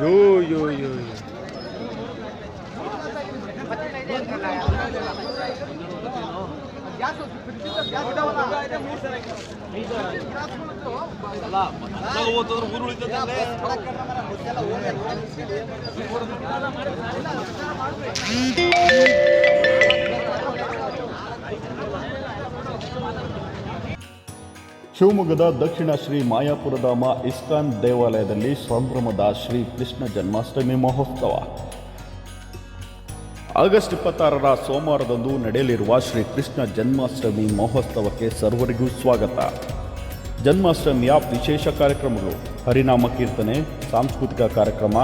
ಯೋ ಯೋ ಯೋ ಇದಾವಲ್ಲ ಶಿವಮೊಗ್ಗದ ದಕ್ಷಿಣ ಶ್ರೀ ಮಾಯಾಪುರಧಾಮ ಇಸ್ಕಾನ್ ದೇವಾಲಯದಲ್ಲಿ ಸಂಭ್ರಮದ ಶ್ರೀ ಕೃಷ್ಣ ಜನ್ಮಾಷ್ಟಮಿ ಮಹೋತ್ಸವ. ಆಗಸ್ಟ್ ಇಪ್ಪತ್ತಾರರ ಸೋಮವಾರದಂದು ನಡೆಯಲಿರುವ ಶ್ರೀ ಕೃಷ್ಣ ಜನ್ಮಾಷ್ಟಮಿ ಮಹೋತ್ಸವಕ್ಕೆ ಸರ್ವರಿಗೂ ಸ್ವಾಗತ. ಜನ್ಮಾಷ್ಟಮಿಯ ವಿಶೇಷ ಕಾರ್ಯಕ್ರಮಗಳು ಹರಿನಾಮ ಕೀರ್ತನೆ, ಸಾಂಸ್ಕೃತಿಕ ಕಾರ್ಯಕ್ರಮ,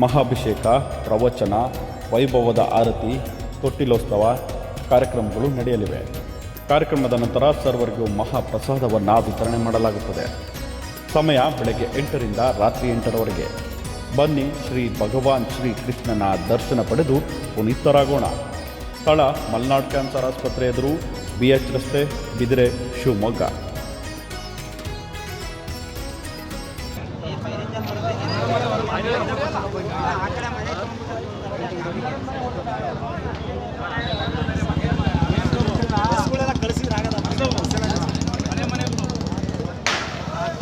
ಮಹಾಭಿಷೇಕ, ಪ್ರವಚನ, ವೈಭವದ ಆರತಿ, ತೊಟ್ಟಿಲೋತ್ಸವ ಕಾರ್ಯಕ್ರಮಗಳು ನಡೆಯಲಿವೆ. ಕಾರ್ಯಕ್ರಮದ ನಂತರ ಸರ್ವರಿಗೂ ಮಹಾಪ್ರಸಾದವನ್ನು ವಿತರಣೆ ಮಾಡಲಾಗುತ್ತದೆ. ಸಮಯ ಬೆಳಗ್ಗೆ ಎಂಟರಿಂದ ರಾತ್ರಿ ಎಂಟರವರೆಗೆ. ಬನ್ನಿ ಶ್ರೀ ಭಗವಾನ್ ಶ್ರೀ ಕೃಷ್ಣನ ದರ್ಶನ ಪಡೆದು ಪುನೀತರಾಗೋಣ. ಸ್ಥಳ ಮಲ್ನಾಡ್ ಕ್ಯಾನ್ಸರ್ ಆಸ್ಪತ್ರೆ ಎದುರು ಬಿ ಎಚ್ ರಸ್ತೆ, ಬಿದಿರೆ, ಶಿವಮೊಗ್ಗ.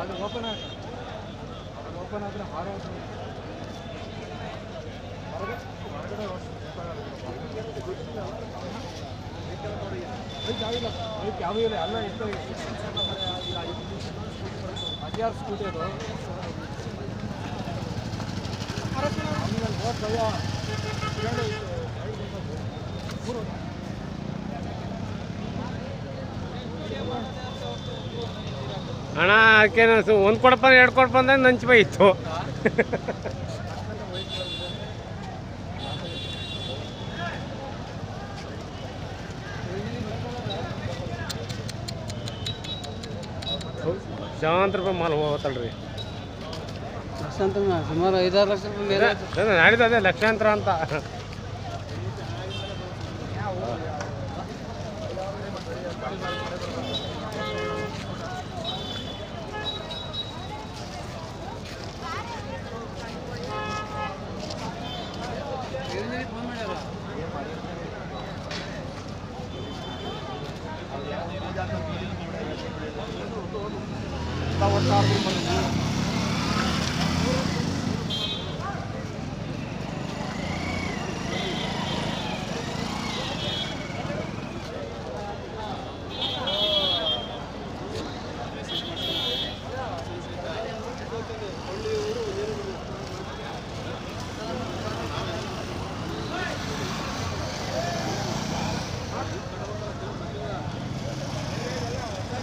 ಅದು ಓಪನ್ ಆಗ ಅದು ಓಪನ್ ಆದರೆ ಹಾರೋದು ಬೈಕ್ ಇಲ್ಲ. ಎಲ್ಲ ಅಣ್ಣ ಅದಕ್ಕೆ ಒಂದು ಕೊಡಪ್ಪ ಎರಡು ಕೊಡಪ್ಪ ಅಂದ್ರೆ ನಂಚು ಶಾಂತ ರೂಪಾಯಿ ಮಾಲ್ ಹೋಗತ್ತಲ್ರಿ. ಲಕ್ಷಾಂತರ ಅಂತ ಸುಮಾರು ಐದಾರು ಲಕ್ಷ ರೂಪಾಯಿ ನಡೀತದೆ ಲಕ್ಷಾಂತರ ನಾಡಿದ್ದು ಫೋನ್ ಲಕ್ಷಾಂತರ Tower Cafe Malugod.